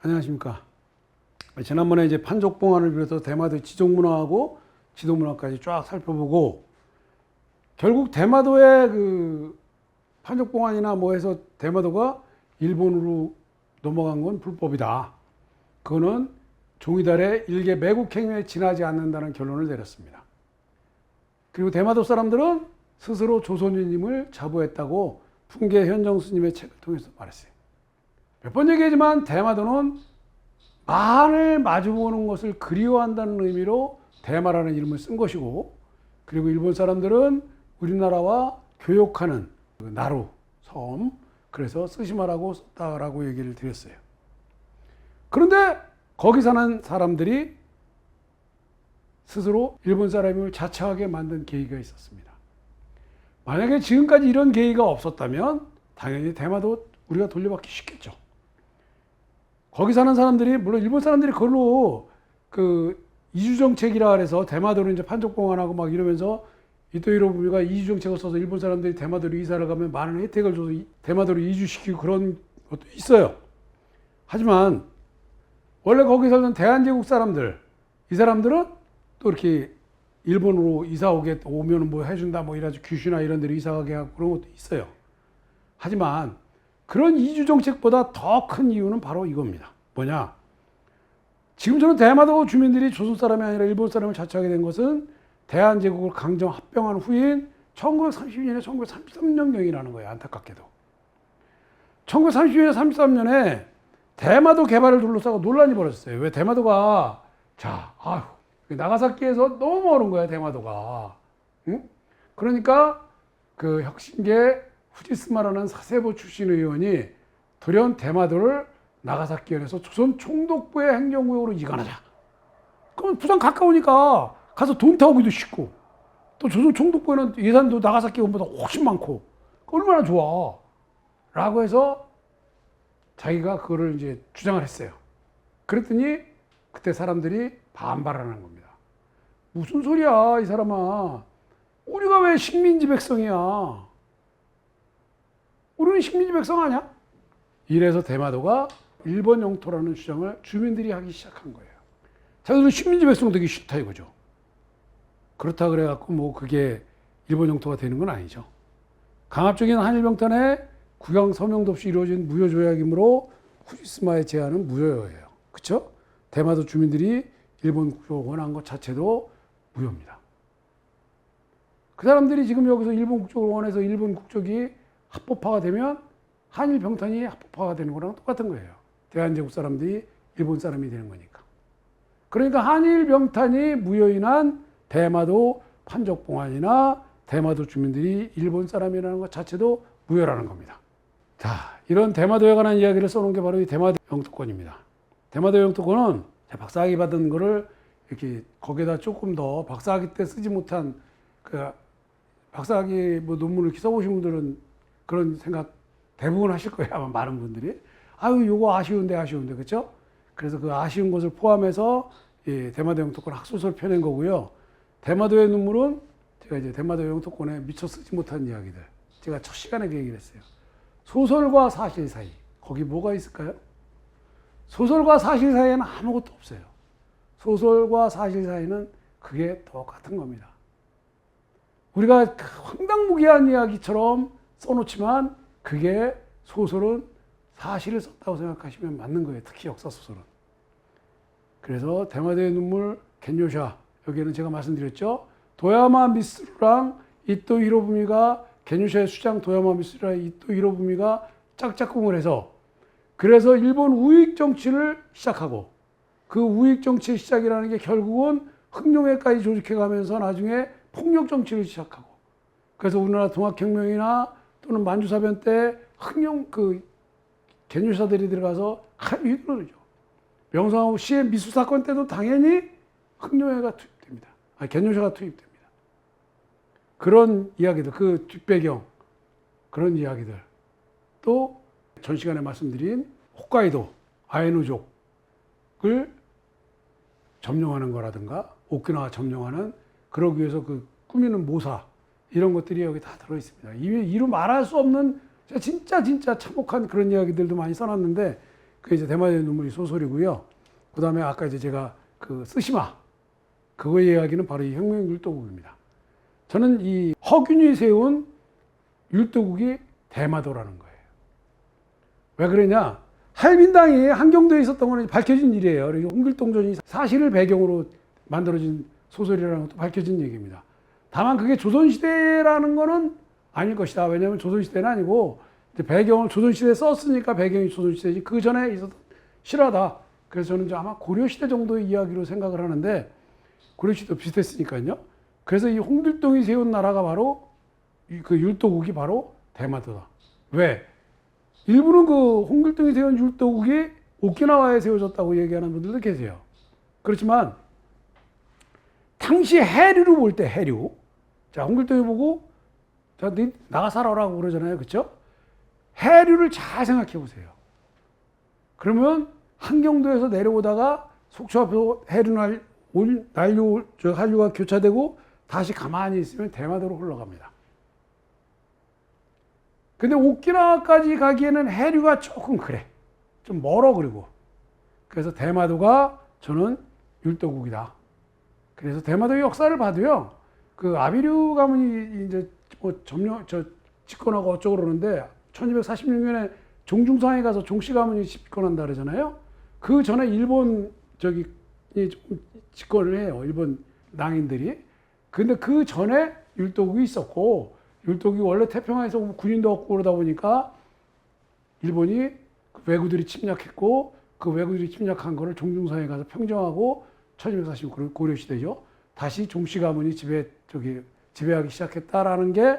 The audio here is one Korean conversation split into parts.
안녕하십니까. 지난번에 이제 판족봉안을 비롯해서 대마도 지종문화하고 지도문화까지 쫙 살펴보고 결국 대마도의 그 판족봉안이나 뭐 해서 대마도가 일본으로 넘어간 건 불법이다. 그거는 종이달의 일개 매국 행위에 지나지 않는다는 결론을 내렸습니다. 그리고 대마도 사람들은 스스로 조선인임을 자부했다고 풍계 현정 스님의 책을 통해서 말했어요. 몇 번 얘기하지만 대마도는 만을 마주보는 것을 그리워한다는 의미로 대마라는 이름을 쓴 것이고 그리고 일본 사람들은 우리나라와 교역하는 그 나루 섬 그래서 쓰시마라고 썼다라고 얘기를 드렸어요. 그런데 거기 사는 사람들이 스스로 일본 사람임을 자처하게 만든 계기가 있었습니다. 만약에 지금까지 이런 계기가 없었다면 당연히 대마도 우리가 돌려받기 쉽겠죠. 거기 사는 사람들이 물론 일본 사람들이 그걸로 그 이주 정책이라 그래서 대마도로 이제 판족봉안하고 막 이러면서 이토히로 부미가 이주 정책을 써서 일본 사람들이 대마도로 이사를 가면 많은 혜택을 줘서 이- 대마도로 이주시키고 그런 것도 있어요. 하지만 원래 거기 살던 대한제국 사람들 이 사람들은 또 이렇게 일본으로 이사 오게 오면은 뭐 해준다 뭐 이래가지고 규슈나 이런 데로 이사 가게 하고 그런 것도 있어요. 하지만 그런 이주 정책보다 더 큰 이유는 바로 이겁니다. 뭐냐? 지금처럼 대마도 주민들이 조선 사람이 아니라 일본 사람을 자처하게 된 것은 대한제국을 강정 합병한 후인 1932년에 1933년경이라는 거예요. 안타깝게도. 1932년에 33년에 대마도 개발을 둘러싸고 논란이 벌어졌어요. 왜 대마도가 자, 아휴, 나가사키에서 너무 멀은 거야 대마도가. 응? 그러니까 그 혁신계 후지스마라는 사세보 출신 의원이 돌연 대마도를 나가사키현에서 조선 총독부의 행정구역으로 이관하자. 그럼 부산 가까우니까 가서 돈 타오기도 쉽고 또 조선 총독부에는 예산도 나가사키 원보다 훨씬 많고 얼마나 좋아. 라고 해서 자기가 그거를 이제 주장을 했어요. 그랬더니 그때 사람들이 반발하는 겁니다. 무슨 소리야, 이 사람아. 우리가 왜 식민지 백성이야? 우리는 식민지 백성 아니야? 이래서 대마도가 일본 영토라는 주장을 주민들이 하기 시작한 거예요. 자기들은 식민지 백성 되기 싫다 이거죠. 그렇다 그래갖고 뭐 그게 일본 영토가 되는 건 아니죠. 강압적인 한일병탄에 국영 서명도 없이 이루어진 무효 조약이므로 후지스마의 제안은 무효예요. 그렇죠? 대마도 주민들이 일본 국적을 원한 것 자체도 무효입니다. 그 사람들이 지금 여기서 일본 국적을 원해서 일본 국적이 합법화가 되면 한일 병탄이 합법화가 되는 거랑 똑같은 거예요. 대한제국 사람들이 일본 사람이 되는 거니까. 그러니까 한일 병탄이 무효인한 대마도 판족봉안이나 대마도 주민들이 일본 사람이라는 것 자체도 무효라는 겁니다. 자, 이런 대마도에 관한 이야기를 써놓은 게 바로 이 대마도 영토권입니다. 대마도 영토권은 박사학위 받은 거를 이렇게 거기에다 조금 더 박사학위 때 쓰지 못한 그 박사학위 뭐 논문을 써보신 분들은 그런 생각 대부분 하실 거예요. 아마 많은 분들이. 아유, 요거 아쉬운데 아쉬운데. 그렇죠? 그래서 그 아쉬운 것을 포함해서 이 대마도 영토권 학소설 펴낸 거고요. 대마도의 눈물은 제가 이제 대마도 영토권에 미처 쓰지 못한 이야기들. 제가 첫 시간에 그 얘기를 했어요. 소설과 사실 사이. 거기 뭐가 있을까요? 소설과 사실 사이에는 아무것도 없어요. 소설과 사실 사이는 그게 똑같은 겁니다. 우리가 그 황당무계한 이야기처럼 써놓지만 그게 소설은 사실을 썼다고 생각하시면 맞는 거예요. 특히 역사 소설은. 그래서 대마도의 눈물 겐요샤 여기에는 제가 말씀드렸죠. 도야마 미스루랑 이토 히로부미가 겐요샤의 수장 도야마 미스루랑 이토 히로부미가 짝짝꿍을 해서 그래서 일본 우익 정치를 시작하고 그 우익 정치의 시작이라는 게 결국은 흑룡회까지 조직해 가면서 나중에 폭력 정치를 시작하고 그래서 우리나라 동학혁명이나 또는 만주사변 때 흑룡 그 개뉴사들이 들어가서 아주 휘두르죠. 명성황후 시의 미수 사건 때도 당연히 흑룡회가 투입됩니다. 아, 개뉴사가 투입됩니다. 그런 이야기들, 그 뒷배경, 그런 이야기들. 또 전 시간에 말씀드린 홋카이도 아에누족을 점령하는 거라든가 오키나와 점령하는 그러기 위해서 그 꾸미는 모사 이런 것들이 여기 다 들어 있습니다. 이루 말할 수 없는 진짜 진짜 참혹한 그런 이야기들도 많이 써놨는데 그 이제 대마의 눈물이 소설이고요. 그 다음에 아까 이제 제가 그 쓰시마 그거 이야기는 바로 이 혁명 율도국입니다. 저는 이 허균이 세운 율도국이 대마도라는 거예요. 왜 그러냐? 할민당이 한경도에 있었던 거는 밝혀진 일이에요. 그리고 홍길동전이 사실을 배경으로 만들어진 소설이라는 것도 밝혀진 얘기입니다. 다만 그게 조선시대라는 거는 아닐 것이다. 왜냐하면 조선시대는 아니고 배경을 조선시대에 썼으니까 배경이 조선시대지 그 전에 있었던 실화다. 그래서 저는 아마 고려시대 정도의 이야기로 생각을 하는데 고려시대도 비슷했으니까요. 그래서 이 홍길동이 세운 나라가 바로 이그 율도국이 바로 대마도다. 왜? 일부는 그 홍길동이 세운 율도국이 오키나와에 세워졌다고 얘기하는 분들도 계세요. 그렇지만 당시 해류로 볼 때 해류. 자, 홍길동이 보고 자, 네 나가 살아라고 그러잖아요. 그렇죠? 해류를 잘 생각해 보세요. 그러면 한경도에서 내려오다가 속초 앞에서 해류 날, 올, 난류, 저 한류가 교차되고 다시 가만히 있으면 대마도로 흘러갑니다. 근데 오키나와까지 가기에는 해류가 조금 그래. 좀 멀어 그리고. 그래서 대마도가 저는 율도국이다. 그래서 대마도의 역사를 봐도요. 그 아비류 가문이 이제 뭐 점령 저 집권하고 어쩌고 그러는데 1246년에 종중상에 가서 종씨 가문이 집권한다 그러잖아요. 그 전에 일본 저기 이 집권을 해요. 일본 낭인들이. 근데 그 전에 율도국이 있었고 율도국이 원래 태평양에서 군인도 없고 그러다 보니까 일본이 그 왜구들이 침략했고 그 왜구들이 침략한 거를 종중상에 가서 평정하고 1240 고려 시대죠. 다시 종씨 가문이 지배 저기 지배하기 시작했다라는 게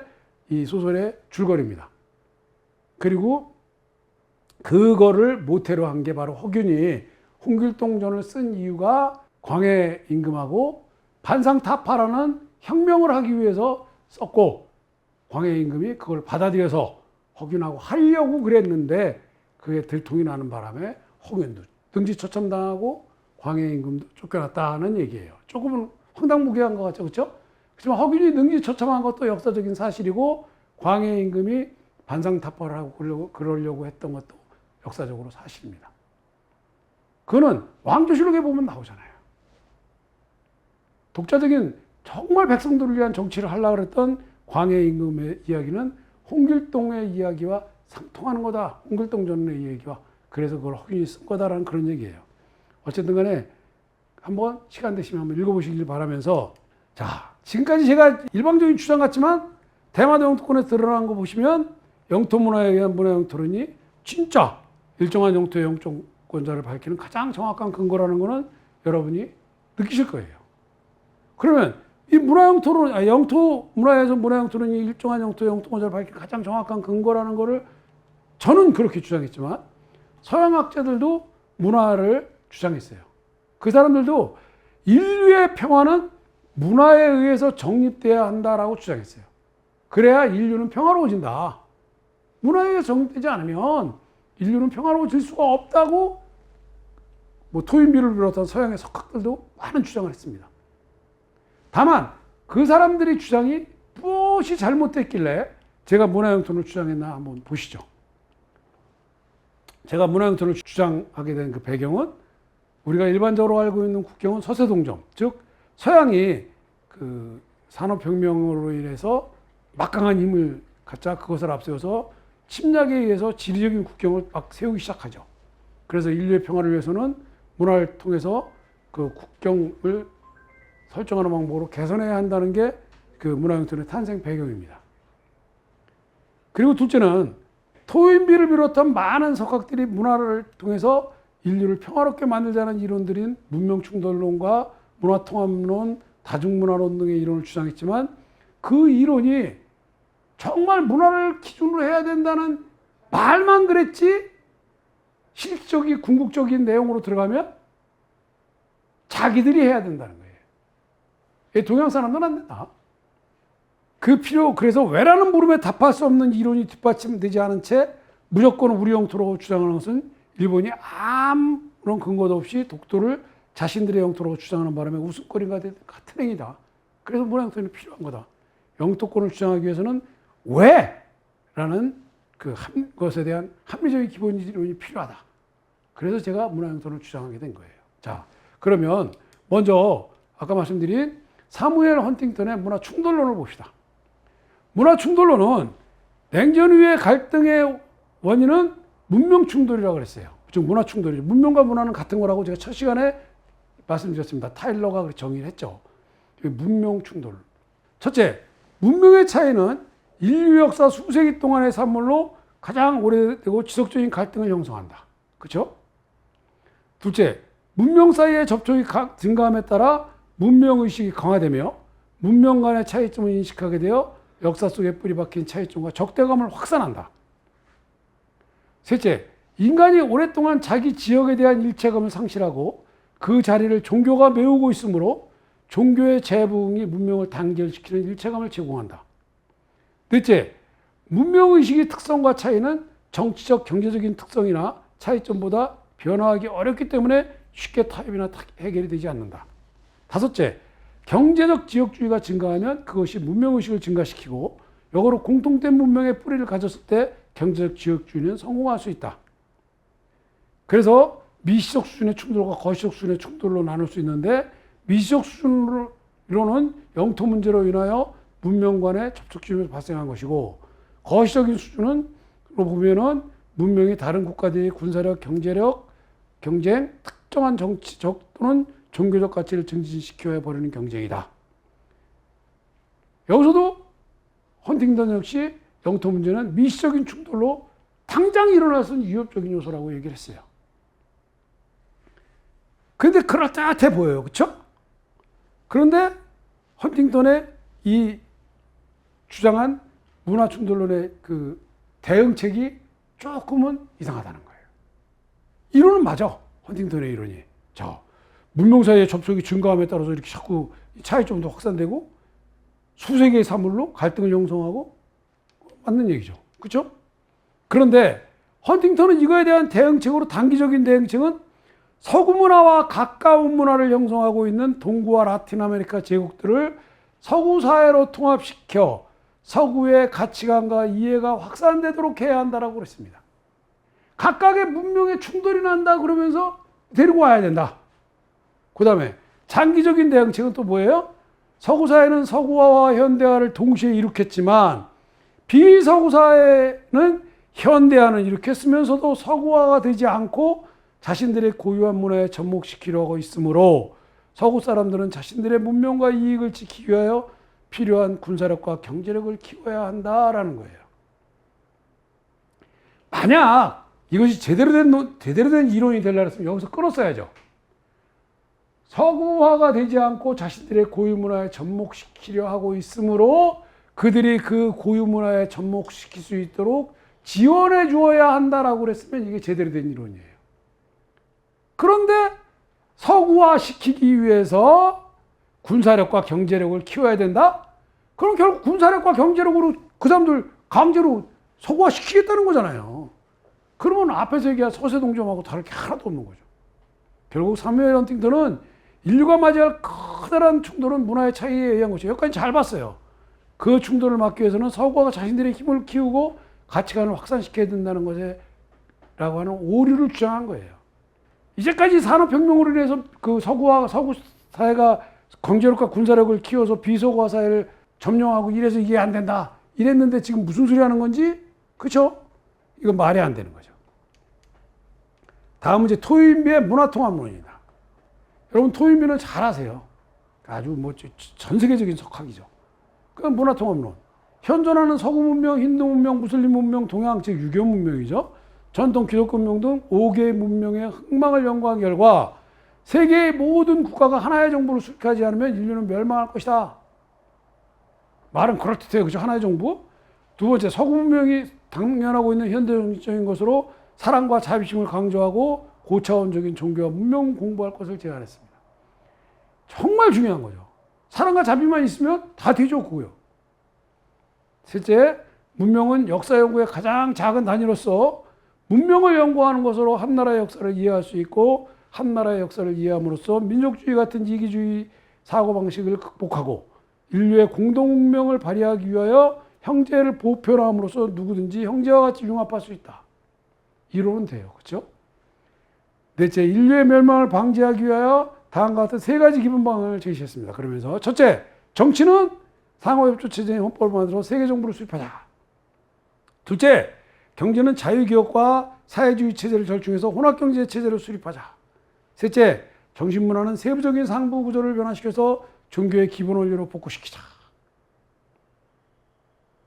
이 소설의 줄거리입니다. 그리고 그거를 모태로 한 게 바로 허균이 홍길동전을 쓴 이유가 광해 임금하고 반상타파라는 혁명을 하기 위해서 썼고 광해 임금이 그걸 받아들여서 허균하고 하려고 그랬는데 그게 들통이 나는 바람에 허균도 등지 처참당하고 광해 임금도 쫓겨났다는 얘기예요. 조금은 황당무계한 것 같죠, 그렇죠? 그렇지만 허균이 능지처참한 것도 역사적인 사실이고 광해 임금이 반상타파를 하고 그러려고, 그러려고 했던 것도 역사적으로 사실입니다. 그거는 왕조실록에 보면 나오잖아요. 독자적인 정말 백성들을 위한 정치를 하려고 했던 광해 임금의 이야기는 홍길동의 이야기와 상통하는 거다. 홍길동 전의 이야기와 그래서 그걸 허균이 쓴 거다라는 그런 얘기예요. 어쨌든 간에 한번 시간 되시면 한번 읽어보시길 바라면서 자 지금까지 제가 일방적인 주장 같지만 대마도 영토권에 드러난 거 보시면 영토 문화에 의한 문화 영토론이 진짜 일정한 영토의 영토권자를 밝히는 가장 정확한 근거라는 거는 여러분이 느끼실 거예요. 그러면 이 문화 영토론, 아, 영토 문화에서 문화 영토론이 일정한 영토의 영토권자를 밝히는 가장 정확한 근거라는 거를 저는 그렇게 주장했지만 서양 학자들도 문화를 주장했어요. 그 사람들도 인류의 평화는 문화에 의해서 정립돼야 한다라고 주장했어요. 그래야 인류는 평화로워진다. 문화에 의해서 정립되지 않으면 인류는 평화로워질 수가 없다고 뭐 토인비를 비롯한 서양의 석학들도 많은 주장을 했습니다. 다만 그 사람들의 주장이 무엇이 잘못됐길래 제가 문화영토를 주장했나 한번 보시죠. 제가 문화영토를 주장하게 된 그 배경은 우리가 일반적으로 알고 있는 국경은 서세동정, 즉 서양이 그 산업혁명으로 인해서 막강한 힘을 갖자 그것을 앞세워서 침략에 의해서 지리적인 국경을 막 세우기 시작하죠. 그래서 인류의 평화를 위해서는 문화를 통해서 그 국경을 설정하는 방법으로 개선해야 한다는 게 그 문화영토의 탄생 배경입니다. 그리고 둘째는 토인비를 비롯한 많은 석학들이 문화를 통해서 인류를 평화롭게 만들자는 이론들인 문명충돌론과 문화통합론, 다중문화론 등의 이론을 주장했지만 그 이론이 정말 문화를 기준으로 해야 된다는 말만 그랬지 실적인 궁극적인 내용으로 들어가면 자기들이 해야 된다는 거예요. 동양 사람들은 안 된다. 그 필요 그래서 왜라는 물음에 답할 수 없는 이론이 뒷받침되지 않은 채 무조건 우리 영토로 주장하는 것은 일본이 아무런 근거도 없이 독도를 자신들의 영토로 주장하는 바람에 웃음거리가 된 같은 행위다. 그래서 문화 영토는 필요한 거다. 영토권을 주장하기 위해서는 왜? 라는 그한 것에 대한 합리적인 기본 이론이 필요하다. 그래서 제가 문화영토를 주장하게 된 거예요. 자, 그러면 먼저 아까 말씀드린 사무엘 헌팅턴의 문화 충돌론을 봅시다. 문화 충돌론은 냉전 후의 갈등의 원인은 문명 충돌이라고 그랬어요. 즉 문화 충돌이죠. 문명과 문화는 같은 거라고 제가 첫 시간에 말씀드렸습니다. 타일러가 정의를 했죠. 문명 충돌. 첫째, 문명의 차이는 인류 역사 수세기 동안의 산물로 가장 오래되고 지속적인 갈등을 형성한다. 그렇죠? 둘째, 문명 사이의 접촉이 증가함에 따라 문명 의식이 강화되며 문명 간의 차이점을 인식하게 되어 역사 속에 뿌리 박힌 차이점과 적대감을 확산한다. 셋째, 인간이 오랫동안 자기 지역에 대한 일체감을 상실하고 그 자리를 종교가 메우고 있으므로 종교의 재부흥이 문명을 단결시키는 일체감을 제공한다. 넷째, 문명의식의 특성과 차이는 정치적, 경제적인 특성이나 차이점보다 변화하기 어렵기 때문에 쉽게 타협이나 해결이 되지 않는다. 다섯째, 경제적 지역주의가 증가하면 그것이 문명의식을 증가시키고 역으로 공통된 문명의 뿌리를 가졌을 때 경제적 지역주의는 성공할 수 있다. 그래서 미시적 수준의 충돌과 거시적 수준의 충돌로 나눌 수 있는데 미시적 수준으로는 영토 문제로 인하여 문명 간의 접촉점에서 발생한 것이고 거시적인 수준은 보면은 문명이 다른 국가들의 군사력, 경제력, 경쟁, 특정한 정치적 또는 종교적 가치를 증진시켜야 버리는 경쟁이다. 여기서도 헌팅턴 역시 영토 문제는 미시적인 충돌로 당장 있는 위협적인 요소라고 얘기를 했어요. 그런데 그럴듯해 보여요. 그렇죠? 그런데 헌팅턴의 이 주장한 문화 충돌론의 그 대응책이 조금은 이상하다는 거예요. 이론은 맞아. 헌팅턴의 이론이. 자, 문명 사이의 접촉이 증가함에 따라서 이렇게 자꾸 차이점도 확산되고 수세계의 사물로 갈등을 형성하고 맞는 얘기죠. 그렇죠? 그런데 헌팅턴은 이거에 대한 대응책으로 단기적인 대응책은 서구 문화와 가까운 문화를 형성하고 있는 동구와 라틴 아메리카 제국들을 서구 사회로 통합시켜 서구의 가치관과 이해가 확산되도록 해야 한다라고 그랬습니다. 각각의 문명의 충돌이 난다 그러면서 데리고 와야 된다. 그 다음에 장기적인 대응책은 또 뭐예요? 서구 사회는 서구화와 현대화를 동시에 일으켰지만 비서구 사회는 현대화는 일으켰으면서도 서구화가 되지 않고 자신들의 고유한 문화에 접목시키려고 있으므로 서구 사람들은 자신들의 문명과 이익을 지키기 위하여 필요한 군사력과 경제력을 키워야 한다라는 거예요. 만약 이것이 제대로 된, 제대로 된 이론이 되려면 여기서 끊었어야죠. 서구화가 되지 않고 자신들의 고유 문화에 접목시키려 하고 있으므로 그들이 그 고유 문화에 접목시킬 수 있도록 지원해 주어야 한다라고 그랬으면 이게 제대로 된 이론이에요. 그런데 서구화 시키기 위해서 군사력과 경제력을 키워야 된다? 그럼 결국 군사력과 경제력으로 그 사람들 강제로 서구화 시키겠다는 거잖아요. 그러면 앞에서 얘기한 서세동점하고 다를 게 하나도 없는 거죠. 결국 사무엘 헌팅턴은 인류가 맞이할 커다란 충돌은 문화의 차이에 의한 것이죠. 여기까지 잘 봤어요. 그 충돌을 막기 위해서는 서구가 자신들의 힘을 키우고 가치관을 확산시켜야 된다는 것에 라고 하는 오류를 주장한 거예요. 이제까지 산업혁명으로 인해서 그 서구와 서구 사회가 경제력과 군사력을 키워서 비서구화 사회를 점령하고 이래서 이게 안 된다. 이랬는데 지금 무슨 소리 하는 건지, 그쵸? 이건 말이 안 되는 거죠. 다음은 이제 토인비의 문화통합론입니다. 여러분 토인비는 잘 아세요. 아주 뭐 전 세계적인 석학이죠. 그 문화통합론. 현존하는 서구 문명, 힌두 문명, 무슬림 문명, 동양 즉 유교 문명이죠. 전통 기독교 문명 등 5개의 문명의 흥망을 연구한 결과 세계의 모든 국가가 하나의 정부를 수립하지 않으면 인류는 멸망할 것이다. 말은 그렇듯해요. 그죠? 하나의 정부. 두 번째, 서구 문명이 당면하고 있는 현대적인 것으로 사랑과 자비심을 강조하고 고차원적인 종교와 문명 공부할 것을 제안했습니다. 정말 중요한 거죠. 사랑과 자비만 있으면 다 그거요. 셋째, 문명은 역사 연구의 가장 작은 단위로서 문명을 연구하는 것으로 한 나라의 역사를 이해할 수 있고 한 나라의 역사를 이해함으로써 민족주의 같은 이기주의 사고방식을 극복하고 인류의 공동명을 발휘하기 위하여 형제를 보편함으로써 누구든지 형제와 같이 융합할 수 있다. 이론은 돼요. 그렇죠? 넷째, 인류의 멸망을 방지하기 위하여 다음과 같은 세 가지 기본 방안을 제시했습니다. 그러면서 첫째, 정치는 상호협조 체제의 헌법을 만들어 세계 정부를 수립하자. 둘째, 경제는 자유기업과 사회주의 체제를 절충해서 혼합경제 체제를 수립하자. 셋째, 정신문화는 세부적인 상부 구조를 변화시켜서 종교의 기본 원리로 복구시키자.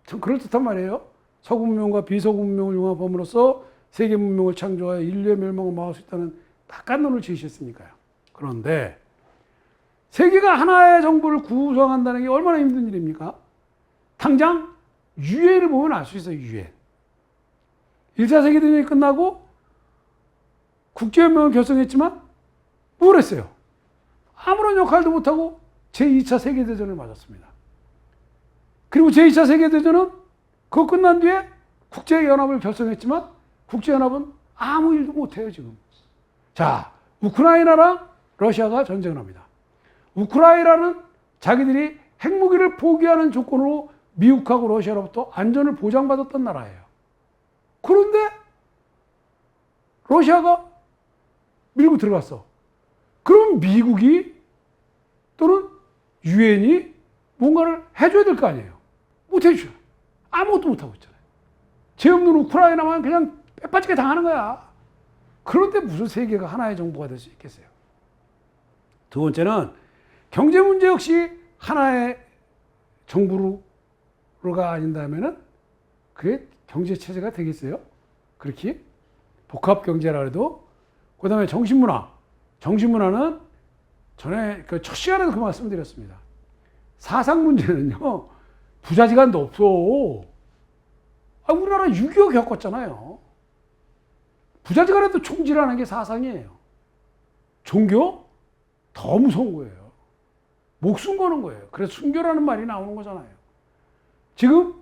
참 그럴듯한 말이에요. 서구 문명과 비서구 문명을 융합함으로써 세계 문명을 창조하여 인류의 멸망을 막을 수 있다는 딱간론을 제시했으니까요. 그런데 세계가 하나의 정부를 구성한다는 게 얼마나 힘든 일입니까? 당장 유엔을 보면 알 수 있어요. 유엔. 1차 세계대전이 끝나고 국제연맹을 결성했지만 뭘 했어요? 아무런 역할도 못하고 제2차 세계대전을 맞았습니다. 그리고 제2차 세계대전은 그거 끝난 뒤에 국제연합을 결성했지만 국제연합은 아무 일도 못해요, 지금. 자, 우크라이나랑 러시아가 전쟁을 합니다. 우크라이나는 자기들이 핵무기를 포기하는 조건으로 미국하고 러시아로부터 안전을 보장받았던 나라예요. 그런데 러시아가 밀고 들어갔어. 그럼 미국이 또는 유엔이 뭔가를 해줘야 될 거 아니에요. 못 해줘요. 아무것도 못하고 있잖아요. 죄 없는 우크라이나만 그냥 빼빠지게 당하는 거야. 그런데 무슨 세계가 하나의 정부가 될 수 있겠어요? 두 번째는 경제 문제 역시 하나의 정부로가 아닌다면은 그게 경제 체제가 되겠어요? 그렇게 복합 경제라 해도 그다음에 정신문화. 정신문화는 전에 그 첫 시간에도 그 말씀드렸습니다. 사상 문제는요 부자지간도 없어. 아, 우리나라 6.25 겪었잖아요. 부자지간에도 총질하는 게 사상이에요. 종교 더 무서운 거예요. 목숨 거는 거예요. 그래서 순교라는 말이 나오는 거잖아요. 지금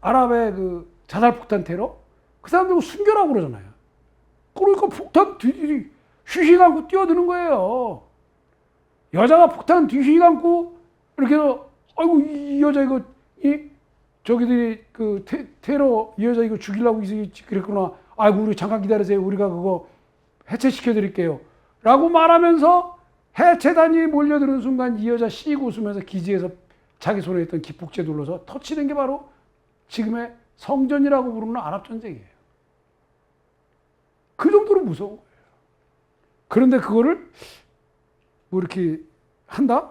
아랍의 그 자살폭탄 테러 그 사람들 순교라고 그러잖아요. 그러니까 폭탄 뒤 휘휘 감고 뛰어드는 거예요. 여자가 폭탄 뒤휘 감고 이렇게 해서 아이고 이 여자 이거 이 저기들이 그 테, 테러 이 여자 이거 죽이려고 그랬구나. 아이고 우리 잠깐 기다리세요. 우리가 그거 해체시켜 드릴게요. 라고 말하면서 해체단이 몰려드는 순간 이 여자 씩 웃으면서 기지에서 자기 손에 있던 기폭제 눌러서 터치는 게 바로 지금의 성전이라고 부르는 아랍 전쟁이에요. 그 정도로 무서운 거예요. 그런데 그거를 뭐 이렇게 한다?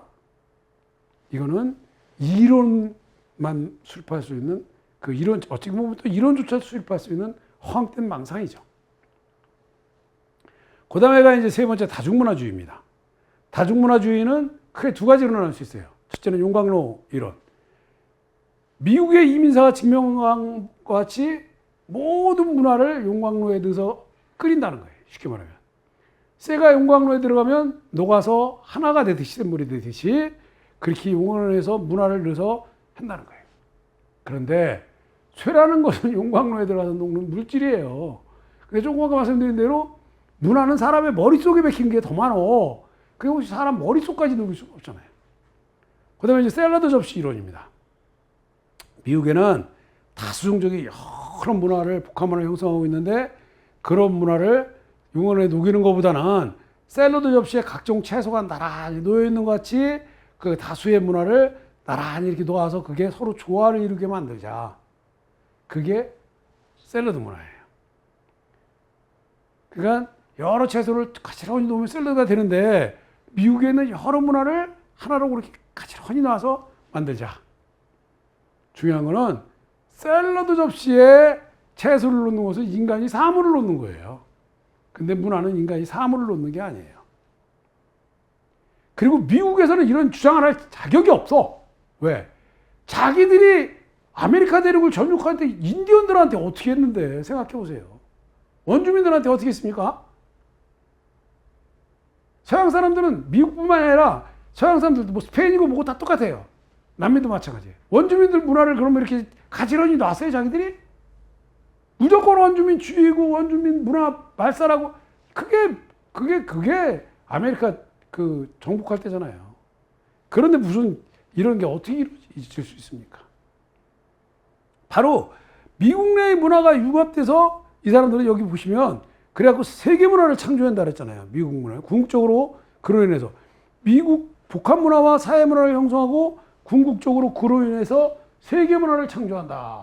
이거는 이론만 수립할 수 있는 그 이론 어떻게 보면 또 이론조차 수립할 수 있는 허황된 망상이죠. 그 다음에가 이제 세 번째 다중문화주의입니다. 다중문화주의는 크게 두 가지로 나눌 수 있어요. 첫째는 용광로 이론. 미국의 이민사가 증명한 것 같이 모든 문화를 용광로에 넣어서 끓인다는 거예요. 쉽게 말하면. 쇠가 용광로에 들어가면 녹아서 하나가 되듯이 샘물이 되듯이 그렇게 용광로에서 문화를 넣어서 한다는 거예요. 그런데 쇠라는 것은 용광로에 들어가서 녹는 물질이에요. 근데 조금 아까 말씀드린 대로 문화는 사람의 머릿속에 박힌 게 더 많어. 그게 사람 머릿속까지 녹일 수가 없잖아요. 그 다음에 이제 샐러드 접시 이론입니다. 미국에는 다수종적인 여러 문화를 북한문화를 형성하고 있는데 그런 문화를 용언에 녹이는 것보다는 샐러드 접시에 각종 채소가 나란히 놓여 있는 것 같이 그 다수의 문화를 나란히 이렇게 놓아서 그게 서로 조화를 이루게 만들자. 그게 샐러드 문화예요. 그러니까 여러 채소를 가지런히 놓으면 샐러드가 되는데 미국에는 여러 문화를 하나로 그렇게 가지런히 놔서 만들자. 중요한 거는 샐러드 접시에 채소를 놓는 것은 인간이 사물을 놓는 거예요. 근데 문화는 인간이 사물을 놓는 게 아니에요. 그리고 미국에서는 이런 주장을 할 자격이 없어. 왜? 자기들이 아메리카 대륙을 점육할 때 인디언들한테 어떻게 했는데 생각해 보세요. 원주민들한테 어떻게 했습니까? 서양 사람들은 미국뿐만 아니라 서양 사람들도 뭐 스페인이고 뭐고 다 똑같아요. 남미도 마찬가지예요. 원주민들 문화를 그러면 이렇게 가지런히 놨어요, 자기들이? 무조건 원주민 주의고 원주민 문화 발사라고 그게 그게 그게 아메리카 그 정복할 때잖아요. 그런데 무슨 이런 게 어떻게? 잊을 수 있습니까? 바로 미국 내의 문화가 융합돼서 이 사람들은 여기 보시면 그래갖고 세계 문화를 창조한다 그랬잖아요. 미국 문화. 궁극적으로 그로 인해서 미국 북한 문화와 사회 문화를 형성하고 궁극적으로 그로 인해서 세계 문화를 창조한다.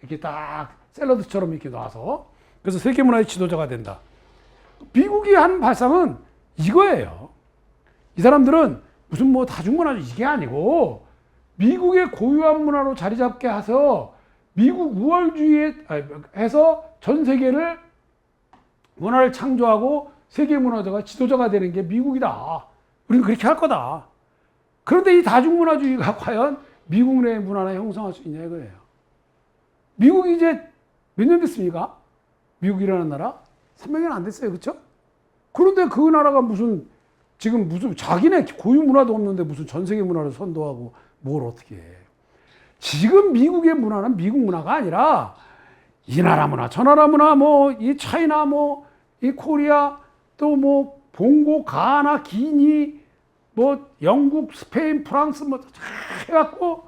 이렇게 딱 샐러드처럼 이렇게 놔서 그래서 세계 문화의 지도자가 된다. 미국이 한 발상은 이거예요. 이 사람들은 무슨 뭐 다중문화 이게 아니고 미국의 고유한 문화로 자리 잡게 해서 미국 우월주의에 아니, 해서 전 세계를 문화를 창조하고 세계 문화자가 지도자가 되는 게 미국이다. 우리는 그렇게 할 거다. 그런데 이 다중문화주의가 과연 미국 내 문화를 형성할 수 있냐 이거예요. 미국이 이제 몇 년 됐습니까? 미국이라는 나라? 300년 안 됐어요. 그렇죠? 그런데 그 나라가 무슨 지금 무슨 자기네 고유 문화도 없는데 무슨 전 세계 문화를 선도하고 뭘 어떻게 해. 지금 미국의 문화는 미국 문화가 아니라 이 나라 문화, 저 나라 문화, 뭐 이 차이나 뭐 이 코리아 또 뭐 봉고, 가나, 기니 뭐 영국, 스페인, 프랑스 뭐 해갖고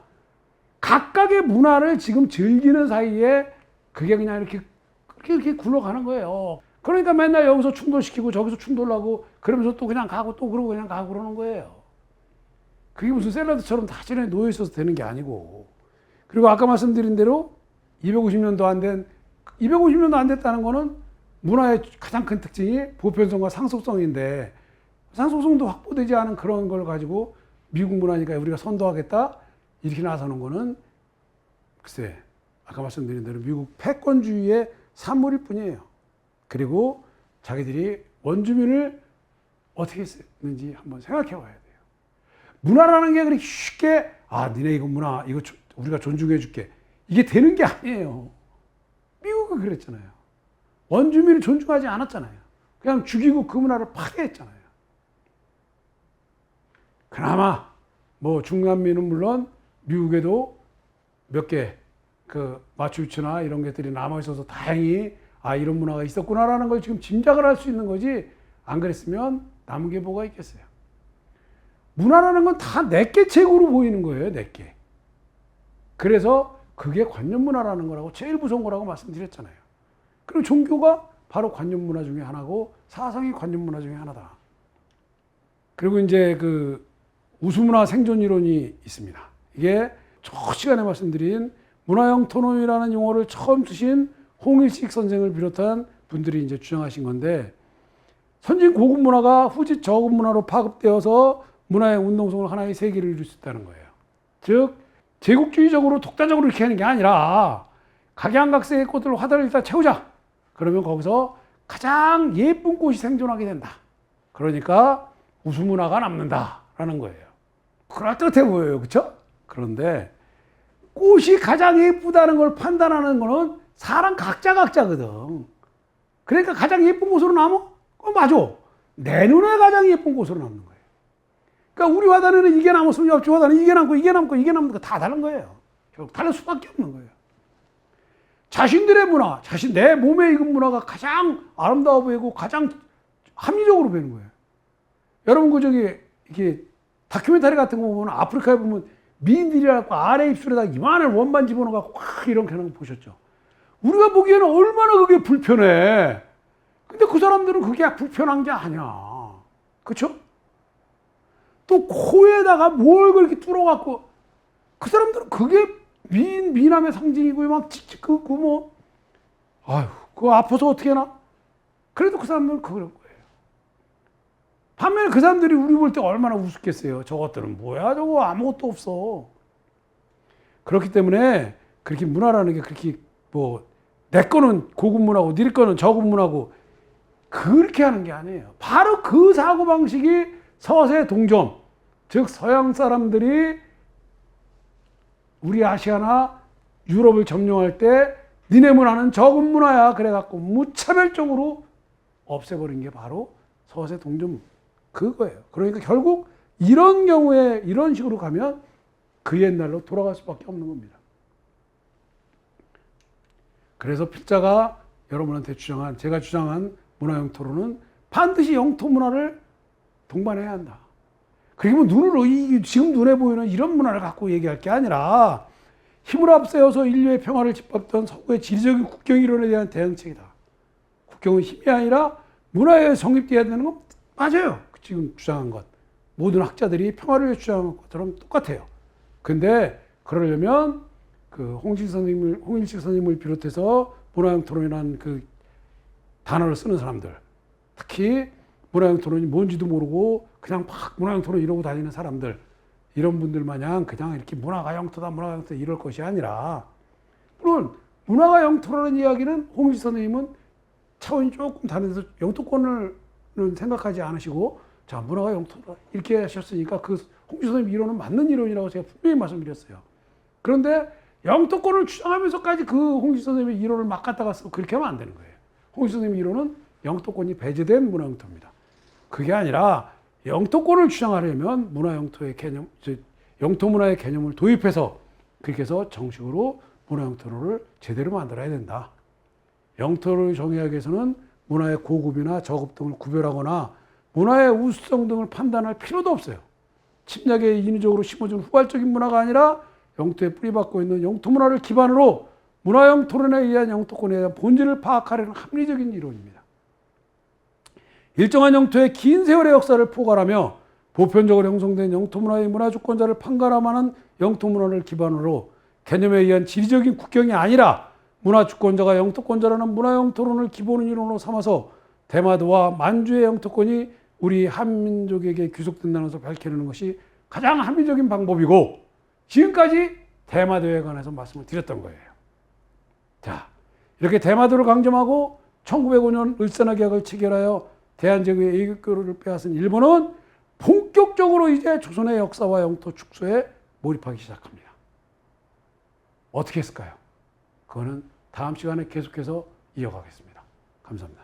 각각의 문화를 지금 즐기는 사이에 그게 그냥 이렇게 이렇게, 이렇게 굴러가는 거예요. 그러니까 맨날 여기서 충돌시키고 저기서 충돌하고 그러면서 또 그냥 가고 또 그러고 그냥 가고 그러는 거예요. 그게 무슨 샐러드처럼 다진에 놓여 있어서 되는 게 아니고. 그리고 아까 말씀드린 대로 250년도 안 된, 250년도 안 됐다는 거는 문화의 가장 큰 특징이 보편성과 상속성인데 상속성도 확보되지 않은 그런 걸 가지고 미국 문화니까 우리가 선도하겠다 이렇게 나서는 거는 글쎄 아까 말씀드린 대로 미국 패권주의의 산물일 뿐이에요. 그리고 자기들이 원주민을 어떻게 했는지 한번 생각해 봐야 돼요. 문화라는 게 그렇게 쉽게 아 니네 이거 문화 이거 조- 우리가 존중해 줄게 이게 되는 게 아니에요. 미국은 그랬잖아요. 원주민을 존중하지 않았잖아요. 그냥 죽이고 그 문화를 파괴했잖아요. 그나마 뭐 중남미는 물론 미국에도 몇 개 그 마추피추나 이런 것들이 남아 있어서 다행히 아 이런 문화가 있었구나라는 걸 지금 짐작을 할 수 있는 거지 안 그랬으면 남은 게 뭐가 있겠어요. 문화라는 건 다 내게 책으로 보이는 거예요, 내게. 그래서 그게 관념 문화라는 거라고 제일 무서운 거라고 말씀드렸잖아요. 그리고 종교가 바로 관념 문화 중에 하나고 사상이 관념 문화 중에 하나다. 그리고 이제 그 우수문화 생존 이론이 있습니다. 이게 저 시간에 말씀드린 문화형 토론이라는 용어를 처음 쓰신 홍일식 선생을 비롯한 분들이 이제 주장하신 건데 선진 고급 문화가 후지 저급 문화로 파급되어서 문화의 운동성을 하나의 세계를 이룰 수 있다는 거예요. 즉 제국주의적으로 독자적으로 이렇게 하는 게 아니라 각양각색의 꽃을 화단을 일단 채우자. 그러면 거기서 가장 예쁜 꽃이 생존하게 된다. 그러니까 우수 문화가 남는다라는 거예요. 그럴듯해 보여요. 그렇죠? 그런데 꽃이 가장 예쁘다는 걸 판단하는 거는 사람 각자 각자거든. 그러니까 가장 예쁜 곳으로 남어? 어, 맞아. 내 눈에 가장 예쁜 곳으로 남는 거예요. 그러니까 우리 화단에는 이게 남았으면 옆집 화단은 이게 남고 이게 남고 이게 남는 거 다 다른 거예요. 결국 다를 수밖에 없는 거예요. 자신들의 문화, 자신 내 몸에 익은 문화가 가장 아름다워 보이고 가장 합리적으로 보이는 거예요. 여러분 그 저기 이렇게 다큐멘터리 같은 거 보면 아프리카에 보면 미인들이라고 아래 입술에다 이만한 원반 집어넣어 갖고 확 이렇게 하는 거 보셨죠? 우리가 보기에는 얼마나 그게 불편해. 근데 그 사람들은 그게 불편한 게 아니야. 그쵸? 또 코에다가 뭘 그렇게 뚫어갖고 그 사람들은 그게 미인, 미남의 상징이고 막 칙칙 그, 그 뭐, 아유, 그거 아파서 어떻게 하나? 그래도 그 사람들은 그럴 거예요. 반면에 그 사람들이 우리 볼 때 얼마나 우습겠어요. 저것들은 뭐야, 저거 아무것도 없어. 그렇기 때문에 그렇게 문화라는 게 그렇게 뭐, 내 거는 고급 문화고, 네 거는 저급 문화고, 그렇게 하는 게 아니에요. 바로 그 사고방식이 서세 동점, 즉 서양 사람들이 우리 아시아나 유럽을 점령할 때 니네 문화는 저급 문화야 그래갖고 무차별적으로 없애버린 게 바로 서세 동점 그거예요. 그러니까 결국 이런 경우에 이런 식으로 가면 그 옛날로 돌아갈 수밖에 없는 겁니다. 그래서 필자가 여러분한테 주장한 제가 주장한 문화형 토론은 반드시 영토 문화를 동반해야 한다. 그리고 눈으로 이 지금 눈에 보이는 이런 문화를 갖고 얘기할 게 아니라 힘을 앞세워서 인류의 평화를 짓밟던 서구의 지리적인 국경 이론에 대한 대응책이다. 국경은 힘이 아니라 문화에 성립돼야 되는 건 맞아요. 지금 주장한 것. 모든 학자들이 평화를 주장한 것처럼 똑같아요. 근데 그러려면 그 홍실 선생님을 홍일식 선생님을 비롯해서 문화형 토론이라는 그 단어를 쓰는 사람들, 특히 문화형 토론이 뭔지도 모르고 그냥 막 문화형 토론 이러고 다니는 사람들, 이런 분들 마냥 그냥 이렇게 문화가 영토다, 문화가 영토다 이럴 것이 아니라, 물론 문화가 영토라는 이야기는 홍일식 선생님은 차원이 조금 다른데서 영토권을 생각하지 않으시고, 자, 문화가 영토다 이렇게 하셨으니까 그 홍일식 선생님 이론은 맞는 이론이라고 제가 분명히 말씀드렸어요. 그런데 영토권을 주장하면서까지 그 홍식 선생님의 이론을 막 갖다가 그렇게 하면 안 되는 거예요. 홍식 선생님 이론은 영토권이 배제된 문화 영토입니다. 그게 아니라 영토권을 주장하려면 문화 영토의 개념, 저, 영토 문화의 개념을 도입해서 그렇게 해서 정식으로 문화 영토를 제대로 만들어야 된다. 영토를 정의하기 위해서는 문화의 고급이나 저급 등을 구별하거나 문화의 우수성 등을 판단할 필요도 없어요. 침략에 인위적으로 심어준 후발적인 문화가 아니라 영토에 뿌리박고 있는 영토 문화를 기반으로 문화형 토론에 의한 영토권에 대한 본질을 파악하려는 합리적인 이론입니다. 일정한 영토의 긴 세월의 역사를 포괄하며 보편적으로 형성된 영토 문화의 문화주권자를 판가름하는 영토 문화를 기반으로 개념에 의한 지리적인 국경이 아니라 문화주권자가 영토권자라는 문화형 토론을 기본 이론으로 삼아서 대마도와 만주의 영토권이 우리 한민족에게 귀속된다는 것을 밝히는 것이 가장 합리적인 방법이고 지금까지 대마도에 관해서 말씀을 드렸던 거예요. 자, 이렇게 대마도를 강점하고 1905년 을사나 계약을 체결하여 대한제국의 애국교를 빼앗은 일본은 본격적으로 이제 조선의 역사와 영토 축소에 몰입하기 시작합니다. 어떻게 했을까요? 그거는 다음 시간에 계속해서 이어가겠습니다. 감사합니다.